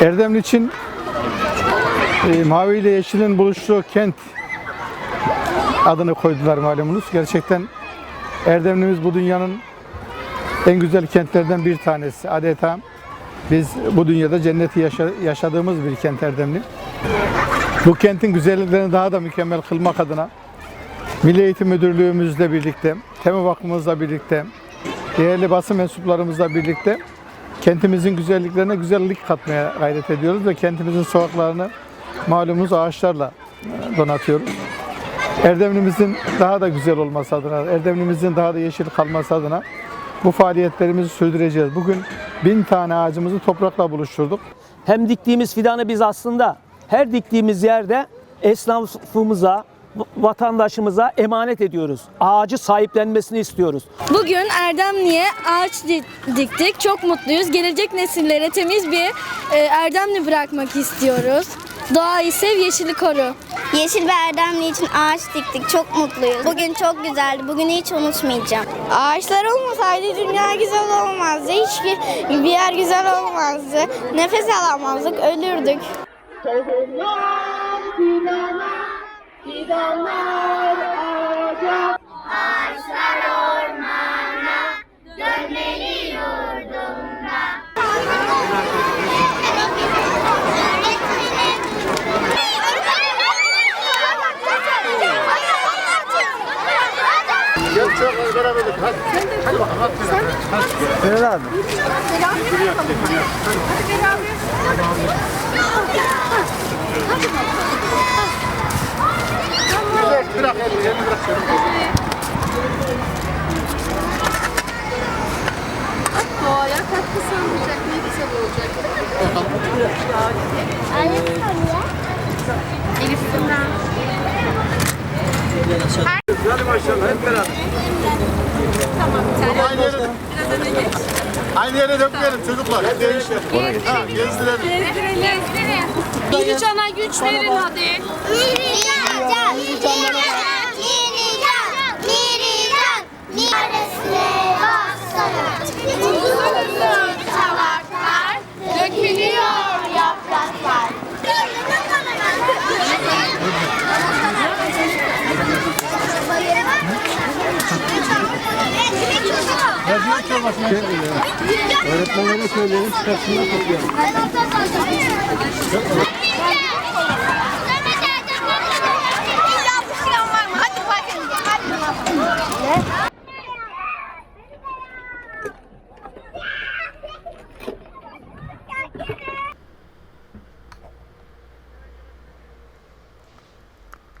Erdemli için e, mavi ile yeşilin buluştuğu kent adını koydular malumunuz. Gerçekten Erdemlimiz bu dünyanın en güzel kentlerden bir tanesi. Adeta biz bu dünyada cenneti yaşa- yaşadığımız bir kent Erdemli. Bu kentin güzelliklerini daha da mükemmel kılmak adına Milli Eğitim Müdürlüğümüzle birlikte, Tema Vakfımızla birlikte, değerli basın mensuplarımızla birlikte kentimizin güzelliklerine güzellik katmaya gayret ediyoruz ve kentimizin sokaklarını malumunuz ağaçlarla e, donatıyoruz. Erdemlimizin daha da güzel olması adına, Erdemlimizin daha da yeşil kalması adına bu faaliyetlerimizi sürdüreceğiz. Bugün bin tane ağacımızı toprakla buluşturduk. Hem diktiğimiz fidanı biz aslında her diktiğimiz yerde esnafımıza, vatandaşımıza emanet ediyoruz. Ağacı sahiplenmesini istiyoruz. Bugün Erdemli'ye ağaç di- diktik. Çok mutluyuz. Gelecek nesillere temiz bir e, Erdemli bırakmak istiyoruz. Doğayı sev, yeşili koru. Yeşil ve Erdemli için ağaç diktik. Çok mutluyuz. Bugün çok güzeldi. Bugünü hiç unutmayacağım. Ağaçlar olmasaydı dünya güzel olmazdı. Hiç bir yer güzel olmazdı. Nefes alamazdık, ölürdük. Fidanlar ağaca, ağaçlar ormana, dönmeli yurdumda. Yok çok öğrenemedik. Hadi, hadi bakalım. Hadi, hadi. hadi. Beren abi. Beren yapalım. Hadi beraber. Hadi beraber. Hadi bakalım. Doğaya katkı sağlayacak ne güzel olacak. Elif Sümren. Aynı yere, aynı yere dökmeyelim çocuklar. Hep değişir. Ha, gezdirelim. Gezdirelim. Bir cana güç verin hadi. Öğretmenlere söyleyelim, çıkarsınlar toplayalım.